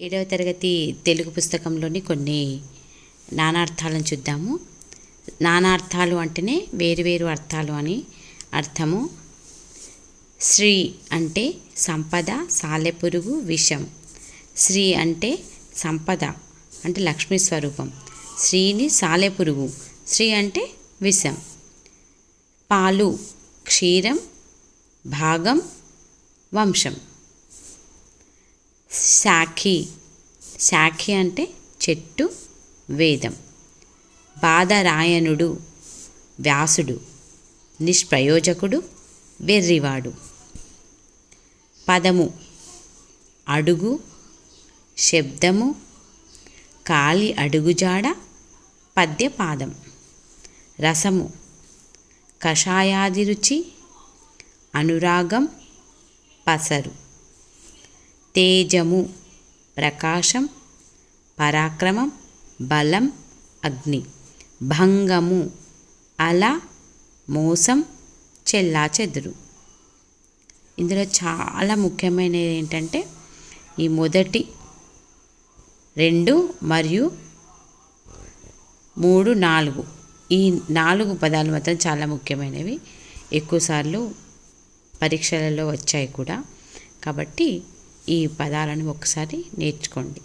ఏడవ తరగతి తెలుగు పుస్తకంలోని కొన్ని నానార్థాలను చూద్దాము. నానార్థాలు అంటేనే వేరువేరు అర్థాలు అని అర్థము. శ్రీ అంటే సంపద సాలెపురుగు విషం. శ్రీ అంటే సంపద అంటే లక్ష్మీ స్వరూపం. శ్రీని సాలెపురుగు శ్రీ అంటే విషం. పాలు క్షీరం భాగం వంశం. శాఖి. శాఖి అంటే చెట్టు వేదం. బాధరాయణుడు వ్యాసుడు. నిష్ప్రయోజకుడు వెర్రివాడు. పదము. అడుగు శబ్దము కాలి అడుగుజాడ పద్యపాదం. రసము. కషాయాది రుచి అనురాగం పసరు. తేజము ప్రకాశం పరాక్రమం బలం అగ్ని. భంగము అల మోసం చెల్లా చెదురు. ఇందులో చాలా ముఖ్యమైనది ఏంటంటే ఈ మొదటి రెండు మరియు మూడు నాలుగు. ఈ నాలుగు పదాలు మాత్రం చాలా ముఖ్యమైనవి. ఎక్కువసార్లు పరీక్షలలో వచ్చాయి కూడా. కాబట్టి ఈ పదాలను ఒకసారి నేర్చుకోండి.